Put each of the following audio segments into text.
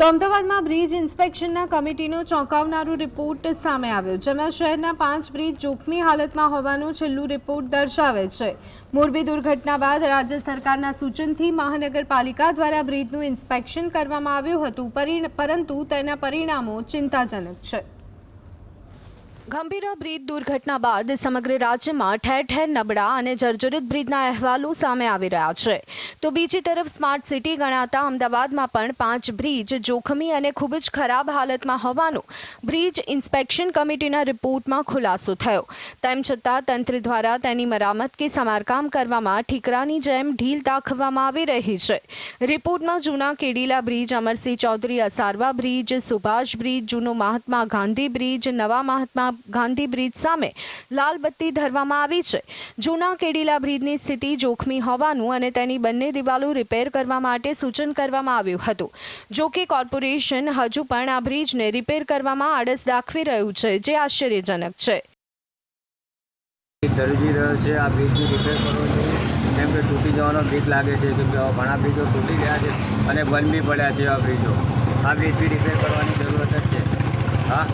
તો અમદાવાદમાં bridge ઇન્સ્પેક્શનના કમિટીનો ચોંકાવનારો report સામે આવ્યો, જેમાં શહેરના પાંચ બ્રિજ જોખમી હાલતમાં હોવાનું છેલ્લું રિપોર્ટ દર્શાવે છે. મોરબી દુર્ઘટના બાદ રાજ્ય સરકારના સૂચનથી મહાનગરપાલિકા દ્વારા બ્રિજનું ઇન્સ્પેક્શન કરવામાં આવ્યું હતું પરંતુ તેના પરિણામો ચિંતાજનક છે. ગંભીરા બ્રિજ દુર્ઘટના બાદ સમગ્ર રાજ્યમાં ઠેર ઠેર નબળા અને જર્જરિત બ્રિજના અહેવાલો સામે આવી રહ્યા છે. તો બીજી તરફ સ્માર્ટ સિટી ગણાતા અમદાવાદમાં પણ પાંચ બ્રિજ જોખમી અને ખૂબ જ ખરાબ હાલતમાં હોવાનું બ્રિજ ઇન્સ્પેક્શન કમિટીના રિપોર્ટમાં ખુલાસો થયો. તેમ છતાં તંત્ર દ્વારા તેની મરામત કે સમારકામ કરવામાં ઠીકરાની જેમ ઢીલ દાખવવામાં આવી રહી છે. રિપોર્ટમાં જૂના Cadila bridge, Amarsinh Chaudhary Asarva bridge, Subhash bridge, જૂનો મહાત્મા ગાંધી બ્રિજ, નવા મહાત્મા ગાંધી બ્રિજ સામે લાલ બત્તી ધરવામાં આવી છે. જૂના કેડીલા બ્રિજની સ્થિતિ જોખમી હોવાનું અને તેની બંને દિવાલો રિપેર કરવા માટે સૂચન કરવામાં આવ્યું હતું. જો કે કોર્પોરેશન હજુ પણ આ બ્રિજને રિપેર કરવામાં આળસ દાખવી રહ્યું છે, જે આશ્ચર્યજનક છે. જરૂરી રહ્યો છે આ બ્રિજની રિપેર કરવો જોઈએ. કેમ કે તૂટી જવાનો બીક લાગે છે કે ઘણા બ્રિજો તૂટી ગયા છે અને બંધ બી પડ્યા છે આ બ્રિજો. આ બ્રિજ બી રિપેર કરવાની જરૂરત જ છે. હા?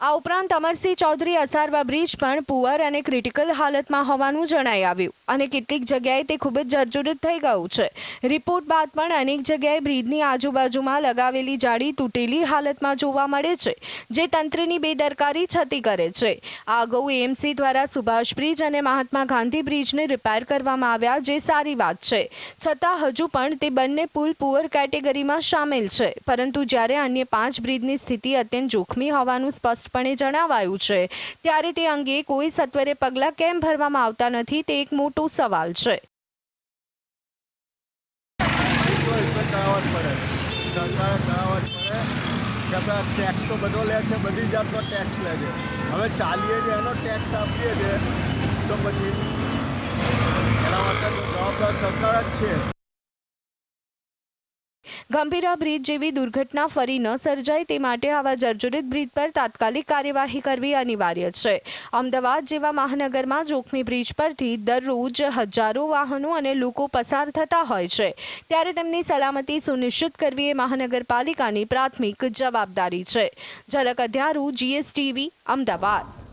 આ ઉપરાંત અમરસિંહ ચૌધરી અસારવા બ્રિજ પણ પુઅર અને ક્રિટિકલ હાલતમાં હોવાનું જણાઈ આવ્યું. અને કેટલીક જગ્યાએ તે ખૂબ જ જર્જરિત થઈ ગયું છે. રિપોર્ટ બાદ પણ અનેક જગ્યાએ બ્રિજની આજુબાજુમાં લગાવેલી જાળી તૂટેલી હાલતમાં જોવા મળે છે, જે તંત્રની બેદરકારી છતી કરે છે. આ અગાઉ એએમસી દ્વારા સુભાષ બ્રિજ અને મહાત્મા ગાંધી બ્રિજને રિપેર કરવામાં આવ્યા, જે સારી વાત છે. છતાં હજુ પણ તે બંને પુલ પુઅર કેટેગરીમાં સામેલ છે, પરંતુ જ્યારે અન્ય પાંચ બ્રિજની સ્થિતિ અત્યંત જોખમી હોવાનું સ્પષ્ટપણે જણાવાયું છે, ત્યારે તે અંગે કોઈ સત્વરે પગલાં કેમ ભરવામાં આવતા નથી તે એક મોટો સવાલ છે. ટેક્સ તો બધો લે છે, બધી જાતનો ટેક્સ લે છે. હવે ચાલીએ છીએ ટેક્સ આપીએ છીએ. તો પછી એના માટે જવાબદાર સરકાર જ છે. ગંભીરા બ્રિજ જેવી દુર્ઘટના ફરી ન સર્જાય તે માટે આવા જર્જરિત બ્રિજ પર તાત્કાલિક કાર્યવાહી કરવી અનિવાર્ય છે. અમદાવાદ જેવા મહાનગરમાં જોખમી બ્રિજ પરથી દરરોજ હજારો વાહનો અને લોકો પસાર થતા હોય છે. ત્યારે તેમની સલામતી સુનિશ્ચિત કરવી એ મહાનગરપાલિકાની પ્રાથમિક જવાબદારી છે. ઝલક અધ્યારું જીએસટીવી અમદાવાદ.